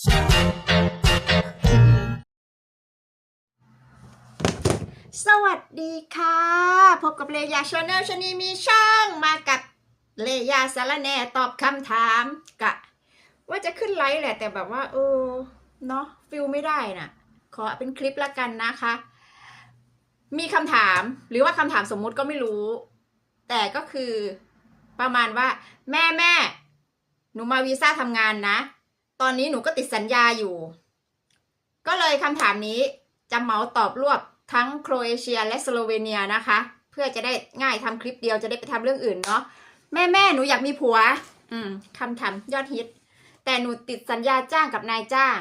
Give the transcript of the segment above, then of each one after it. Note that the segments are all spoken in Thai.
สวัสดีค่ะ พบกับเลยาชาแนลชนีมีช่องมากับเลยาสารแน่ตอบคำถามกะ ว่าจะขึ้นไลฟ์แหละแต่แบบว่า เออเนาะฟิลไม่ได้น่ะ ขอเป็นคลิปละกันนะคะ มีคำถามหรือว่าคำถามสมมุติก็ไม่รู้ แต่ก็คือประมาณว่า แม่แม่หนูมาวีซ่าทำงานนะ ตอนนี้หนูก็ติดสัญญาอยู่ ก็เลยคำถามนี้จะเหมาตอบรวบทั้งโครเอเชียและสโลเวเนียนะคะ เพื่อจะได้ง่ายทำคลิปเดียวจะได้ไปทำเรื่องอื่นเนาะแม่แม่หนูอยากมีผัว อืมคำถามยอดฮิต แต่หนูติดสัญญาจ้างกับนายจ้าง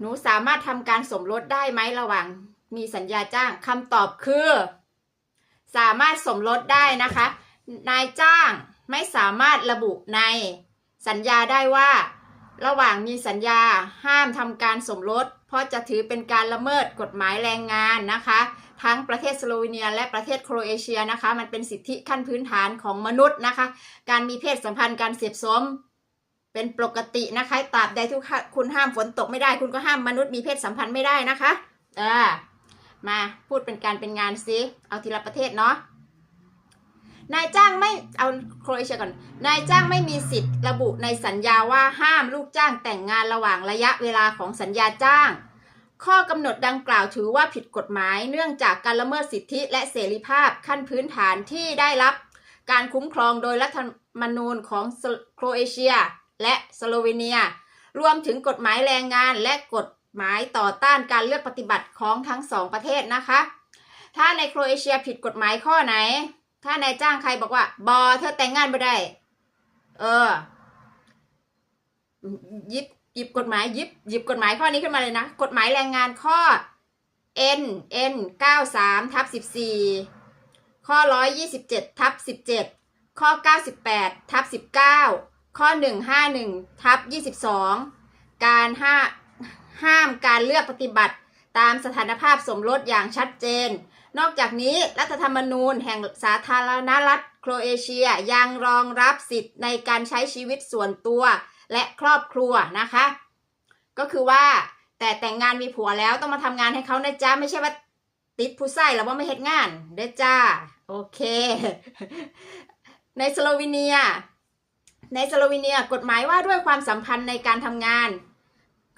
หนูสามารถทำการสมรสได้ไหมระหว่าง มีสัญญาจ้างคำตอบคือ สามารถสมรสได้นะคะ นายจ้างไม่สามารถระบุใน สัญญาได้ว่า ระหว่างมีสัญญาห้ามทำการสมรส เพราะจะถือเป็นการละเมิดกฎหมายแรงงานนะคะ ทั้งประเทศสโลวีเนียและประเทศโครเอเชียนะคะ มันเป็นสิทธิขั้นพื้นฐานของมนุษย์นะคะ การมีเพศสัมพันธ์การเสียบสมเป็นปกตินะคะตราบใดทุกคุณห้ามฝนตกไม่ได้ คุณก็ห้ามมนุษย์มีเพศสัมพันธ์ไม่ได้นะคะ เออมาพูดเป็นการเป็นงานซิเอาทีละประเทศเนาะ นายจ้างไม่เอาโครเอเชียก่อนนายจ้างไม่มีสิทธิ์ระบุในสัญญาว่าห้ามลูกจ้างแต่งงานระหว่างระยะเวลาของสัญญาจ้าง ข้อกำหนดดังกล่าวถือว่าผิดกฎหมาย เนื่องจากการละเมิดสิทธิและเสรีภาพขั้นพื้นฐานที่ได้รับ การคุ้มครองโดยรัฐธรรมนูญของโครเอเชีย และสโลวีเนีย รวมถึงกฎหมายแรงงานและกฎหมายต่อต้านการเลือกปฏิบัติของทั้งสองประเทศนะคะ ถ้าในโครเอเชียผิดกฎหมายข้อไหน ถ้านายจ้างใครบอกว่า บอเธอแต่งงานไม่ได้ เออยิบหยิบกฎหมายยิบหยิบกฎหมายข้อนี้ขึ้นมาเลยนะ กฎหมายแรงงานข้อ N N 93ทับ14 ข้อ 127ทับ17 ข้อ 98ทับ19 ข้อ 151ทับ22 การห้าห้ามการเลือกปฏิบัติตามสถานภาพสมรสอย่างชัดเจน นอกจากนี้รัฐธรรมนูญแห่งสาธารณรัฐโครเอเชียยังรองรับสิทธิ์ในการใช้ชีวิตส่วนตัวและครอบครัวนะคะ ก็คือว่าแต่แต่งงานมีผัวแล้วต้องมาทำงานให้เขานะจ๊ะไม่ใช่ว่าติดผู้ใส่แล้วว่าไม่เฮ็ดงานเด้จ้า โอเค ในสโลวีเนีย ในสโลวีเนียกฎหมายว่าด้วยความสัมพันธ์ในการทำงาน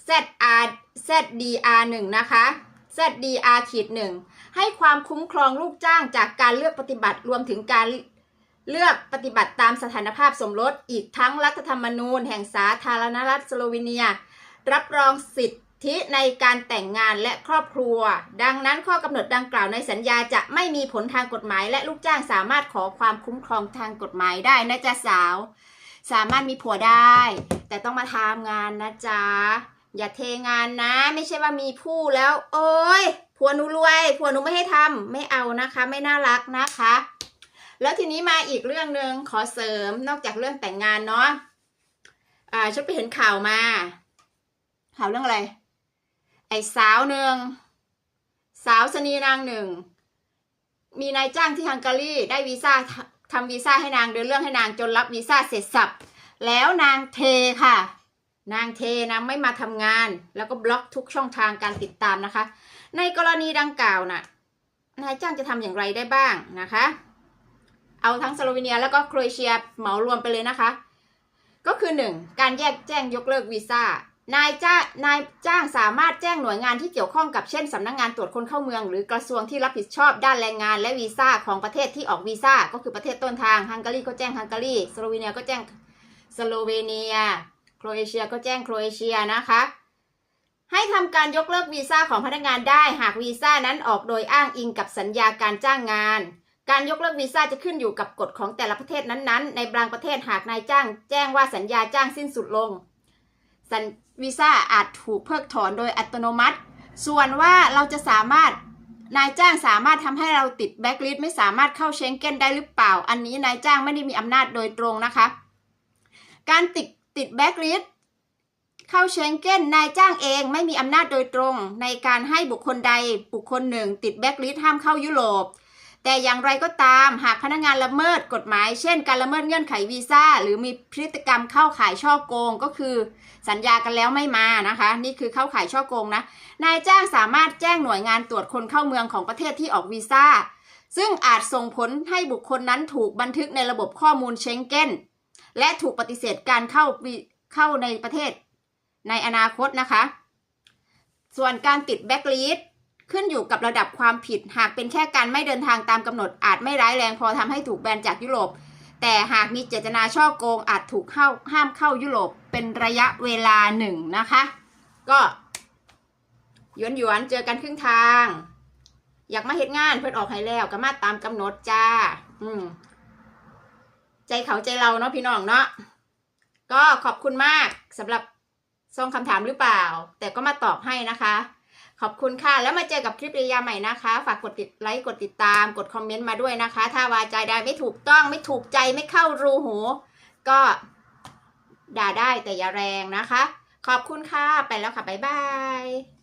ZR ZDR 1นะคะ ZDR ขีดหนึ่งให้ความคุ้มครองลูกจ้างจากการเลือกปฏิบัติรวมถึงการเลือกปฏิบัติตามสถานภาพสมรสอีกทั้งรัฐธรรมนูญ แห่งสาธารณรัฐสโลวีเนีย รับรองสิทธิในการแต่งงานและครอบครัว ดังนั้นข้อกำหนดดังกล่าวในสัญญาจะไม่มีผลทางกฎหมาย และลูกจ้างสามารถขอความคุ้มครองทางกฎหมายได้นะจ๊ะสาว สามารถมีผัวได้ แต่ต้องมาทำงานนะจ๊ะ อย่าเทงานนะ ไม่ใช่ว่ามีผู้แล้ว โอ้ยผัวหนูรวยผัวหนูไม่ให้ทำไม่เอานะคะ ไม่น่ารักนะคะ แล้วทีนี้มาอีกเรื่องหนึ่งขอเสริมนอกจากเรื่องแต่งงานเนาะอ่าฉันไปเห็นข่าวมา ข่าวเรื่องอะไร ไอ้สาวหนึ่งสาวสนีนางหนึ่ง มีนายจ้างที่ฮังการีได้วีซ่าททำวีซ่าให้นางเดินเรื่องให้นางจนรับวีซ่าเสร็จสับ แล้วนางเทค่ะ นางเทนางไม่มาทำงาน แล้วก็บล็อกทุกช่องทางการติดตามนะคะ ในกรณีดังกล่าวน่ะนายจ้างจะทำอย่างไรได้บ้างนะคะ เอาทั้งสโลวีเนียแล้วก็โครเอเชียเหมารวมไปเลยนะคะ ก็คือ 1. การแยกแจ้งยกเลิกวีซ่านายจ้านายจ้างสามารถแจ้งหน่วยงานที่เกี่ยวข้องกับเช่นสำนักงงานตรวจคนเข้าเมือง หรือกระทรวงที่รับผิดชอบด้านแรงงานและวีซ่าของประเทศที่ออกวีซ่าก็คือประเทศต้นทางฮังการีก็แจ้งฮังการีสโลวีเนียก็แจ้งสโลเวเนีย โครเอเชียก็แจ้งโครเอเชียนะคะ ให้ทำการยกเลิกวีซ่าของพนักงานได้หากวีซ่านั้นออกโดยอ้างอิงกับสัญญาการจ้างงาน การยกเลิกวีซ่าจะขึ้นอยู่กับกฎของแต่ละประเทศนั้นๆ ในบางประเทศหากนายจ้าง แจ้งว่าสัญญาจ้างสิ้นสุดลงสัญวีซ่าอาจถูกเพิกถอนโดยอัตโนมัติ ส่วนว่าเราจะสามารถนายจ้างสามารถทำให้เราติดแบ็กลิสต์ไม่สามารถเข้าเชงเก้นได้หรือเปล่า อันนี้นายจ้างไม่ได้มีอำนาจโดยตรงนะคะ การติด ติดแบ็กลิสต์เข้าเชงเก้นนายจ้างเองไม่มีอำนาจโดยตรง ในการให้บุคคลใดบุคคลหนึ่ง ติดแบ็กลิสต์ห้ามเข้ายุโรปแต่อย่างไรก็ตามหากพนักงานละเมิดกฎหมาย เช่น การละเมิดเงื่อนไขวีซ่า หรือมีพฤติกรรมเข้าข่ายช่อโกงก็คือ สัญญากันแล้วไม่มานะคะ นี่คือเข้าข่ายช่อโกงนะนายจ้างสามารถแจ้งหน่วยงานตรวจคนเข้าเมืองของประเทศที่ออกวีซ่า ซึ่งอาจส่งผลให้บุคคลนั้นถูกบันทึกในระบบข้อมูลเชงเก้น และถูกปฏิเสธการเข้าเข้าในประเทศในอนาคตนะคะ ส่วนการติดแบ็กลิสขึ้นอยู่กับระดับความผิด หากเป็นแค่การไม่เดินทางตามกำหนดอาจไม่ร้ายแรงพอทำให้ถูกแบนจากยุโรป แต่หากมีเจตนาช่อโกงอาจถูกเข้าห้ามเข้ายุโรปเป็นระยะเวลาหนึ่งนะคะ ก็หยวนหยวนเจอกันครึ่งทาง อยากมาเฮ็ดงานเพื่อนออกให้แล้วก็มาตามกำหนดจ้า อืม ใจเขาใจเราเนาะพี่น้องเนาะก็ขอบคุณมากสำหรับส่งคำถามหรือเปล่า แต่ก็มาตอบให้นะคะ ขอบคุณค่ะ แล้วมาเจอกับคลิปเรียาใหม่นะคะ ฝากกดติดไลค์กดติดตามกดคอมเมนต์มาด้วยนะคะ ถ้าวาจาใดไม่ถูกต้องไม่ถูกใจไม่เข้ารูหู ก็ด่าได้แต่อย่าแรงนะคะ ขอบคุณค่ะ ไปแล้วค่ะ บ๊ายบาย